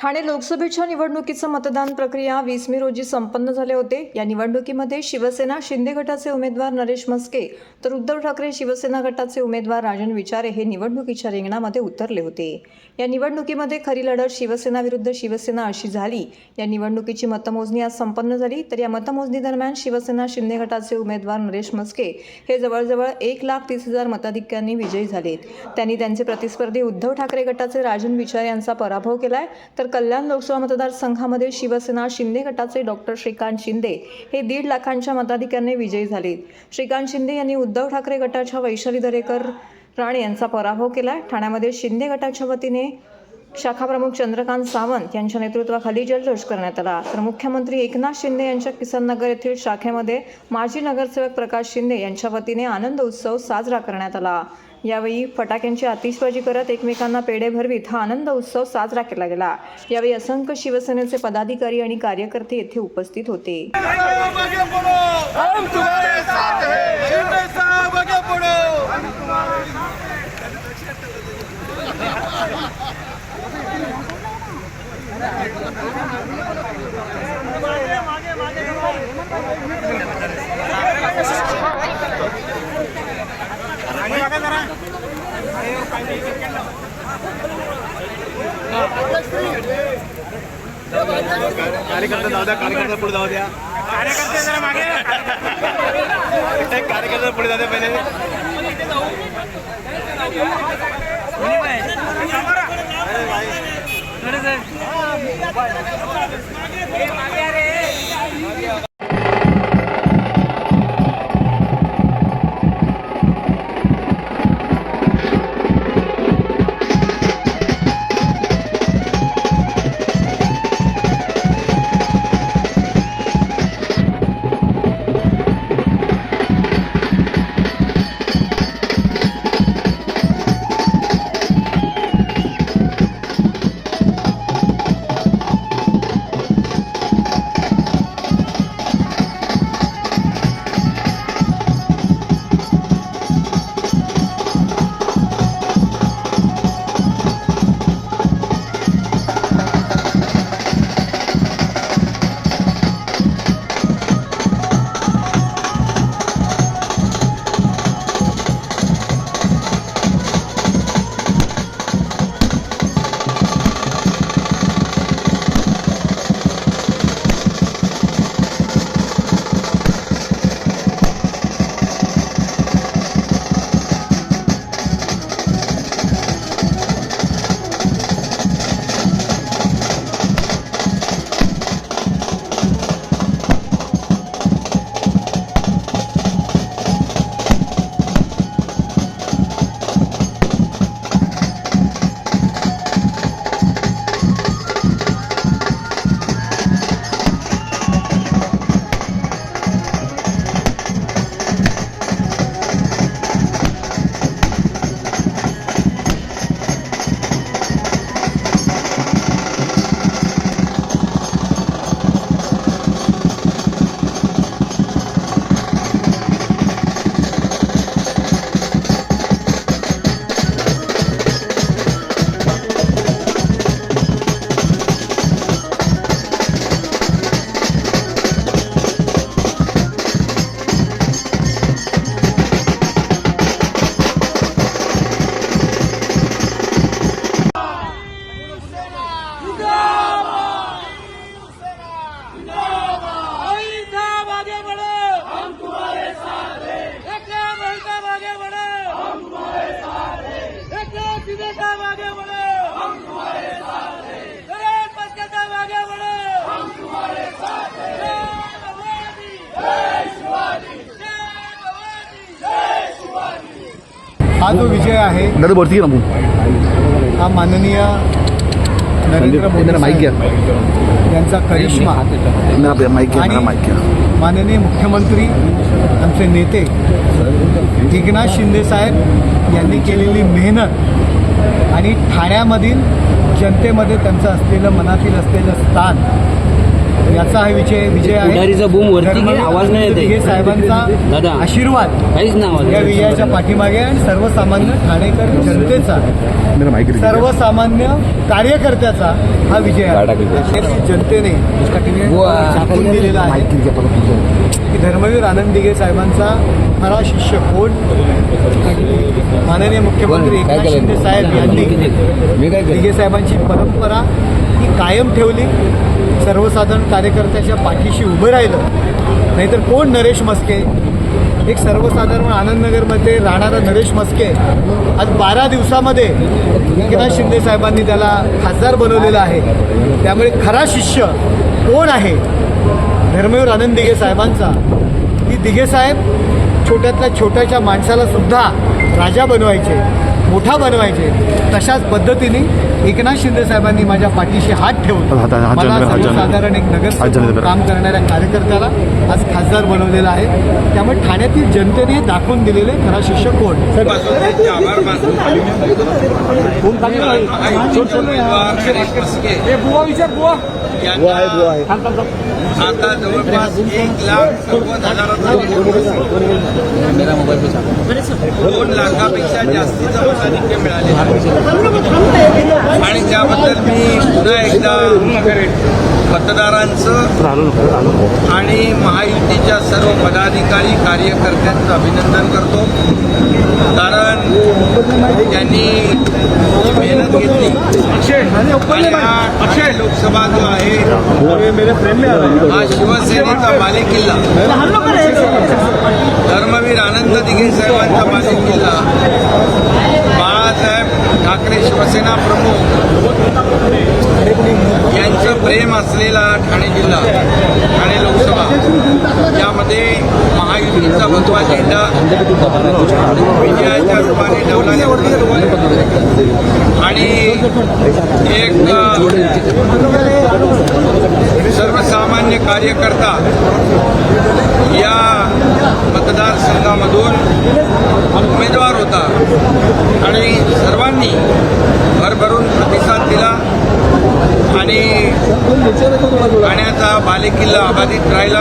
ठाणे लोकसभेच्या निवडणुकीचं मतदान प्रक्रिया वीस मे रोजी संपन्न झाले होते. या निवडणुकीमध्ये शिवसेना शिंदे गटाचे उमेदवार नरेश म्हस्के तर उद्धव ठाकरे शिवसेना गटाचे उमेदवार राजन विचारे हे निवडणुकीच्या रिंगणामध्ये उतरले होते. या निवडणुकीमध्ये खरी लढत शिवसेना विरुद्ध शिवसेना अशी झाली. या निवडणुकीची मतमोजणी आज संपन्न झाली. तर या मतमोजणी दरम्यान शिवसेना शिंदे गटाचे उमेदवार नरेश मस्के हे जवळजवळ एक लाख तीस हजार मताधिक्यांनी विजयी झालेत. त्यांनी त्यांचे प्रतिस्पर्धी उद्धव ठाकरे गटाचे राजन विचार यांचा पराभव केलाय. तर कल्याण लोकसभा मतदारसंघामध्ये शिवसेना शिंदे गटाचे डॉक्टर श्रीकांत शिंदे हे दीड लाखांच्या मताधिक्याने विजयी झाले श्रीकांत शिंदे यांनी उद्धव ठाकरे गटाच्या वैशाली दरेकर राणे यांचा पराभव केला ठाण्यामध्ये शिंदे गटाच्या वतीने शाखाप्रमुख चंद्रकांत सावंत यांच्या नेतृत्वाखाली जल्लोष करण्यात आला. तर मुख्यमंत्री एकनाथ शिंदे यांच्या किसन नगर येथील शाखेमध्ये माजी नगरसेवक प्रकाश शिंदे यांच्या वतीने आनंद उत्सव साजरा करण्यात आला. यावेळी फटाक्यांची आतिषबाजी करत एकमेकांना पेढे भरवीत हा आनंद उत्सव साजरा केला गेला. यावेळी असंख्य शिवसेनेचे पदाधिकारी आणि कार्यकर्ते येथे उपस्थित होते. कार्यकर्ता जाऊ द्या कार्यकर्ता पुढे जाऊ द्या. कार्यकर्ते जरा मागे. कार्यकर्ता पुढे जाऊ द्या पहिले भाई हा जो विजय आहे दादा वरती घे ना भाऊ. हा माननीय नरेंद्र मोदी त्यांना माईक घ्या. यांचा करिश्मा. घ्या घ्या. माननीय मुख्यमंत्री आमचे नेते एकनाथ शिंदे साहेब यांनी केलेली मेहनत आणि ठाण्यामधील जनतेमध्ये त्यांचं असलेलं मनातील असलेलं स्थान याचा हा विजय विजय आहे. बूम वरती आवाज नाही येते. दिघे साहेबांचा दादा. आशीर्वाद काहीच नाही या विजयाच्या पाठीमागे आणि सर्वसामान्य ठाणेकर जनतेचा सर्वसामान्य कार्यकर्त्याचा हा विजय आहे. जनतेने झाकून दिलेला आहे. की धर्मवीर आनंद दिघे साहेबांचा खरा शिष्य कोण? माननीय मुख्यमंत्री एकनाथ शिंदे साहेब यांनी दिघे साहेबांची परंपरा ती कायम ठेवली. सर्वसाधारण कार्यकर्त्याच्या पाठीशी उभं राहिलं. नाहीतर कोण नरेश मस्के? एक सर्वसाधारण आनंदनगरमध्ये राहणारा नरेश मस्के आज बारा दिवसामध्ये एकनाथ शिंदे साहेबांनी त्याला खासदार बनवलेला आहे. त्यामुळे खरा शिष्य कोण आहे? धर्मवीर आनंद दिघे साहेबांचा. की दिघे साहेब छोट्यातल्या छोट्याच्या माणसाला सुद्धा राजा बनवायचे. मोठा बनवायचे तशाच पद्धतीने एकनाथ शिंदे साहेबांनी माझ्या पाठीशी हात ठेवून मला. सर्वसाधारण एक नगर. काम करणाऱ्या कार्यकर्त्याला आज खासदार बनवलेला आहे. त्यामुळे ठाण्यातील जनतेने दाखवून दिलेले खरा शिष्य कोण? आता जवळपास एक लाख हजाराचा दोन लाखापेक्षा जास्तीचं मताधिक्य मिळाले आणि त्याबद्दल मी पुन्हा एकदा मतदारांचं आणि महायुतीच्या सर्व पदाधिकारी कार्यकर्त्यांचं अभिनंदन करतो. कारण त्यांनी जी मेहनत घेतली. हा ठाणे लोकसभा जो आहे हा. शिवसेनेचा बालेकिल्ला धर्मवीर आनंद दिघे साहेबांचा बालेकिल्ला बाळासाहेब ठाकरे शिवसेना प्रमुख. प्रेम असलेला ठाणे जिल्हा ठाणे लोकसभा यामध्ये महायुतीचा भगवा झेंडा विजयाच्या रूपाने डवलाने आणि एक सर्वसामान्य कार्यकर्ता या मतदारसंघामधून उमेदवार होता आणि बालेकिल्ला अबाधित राहिला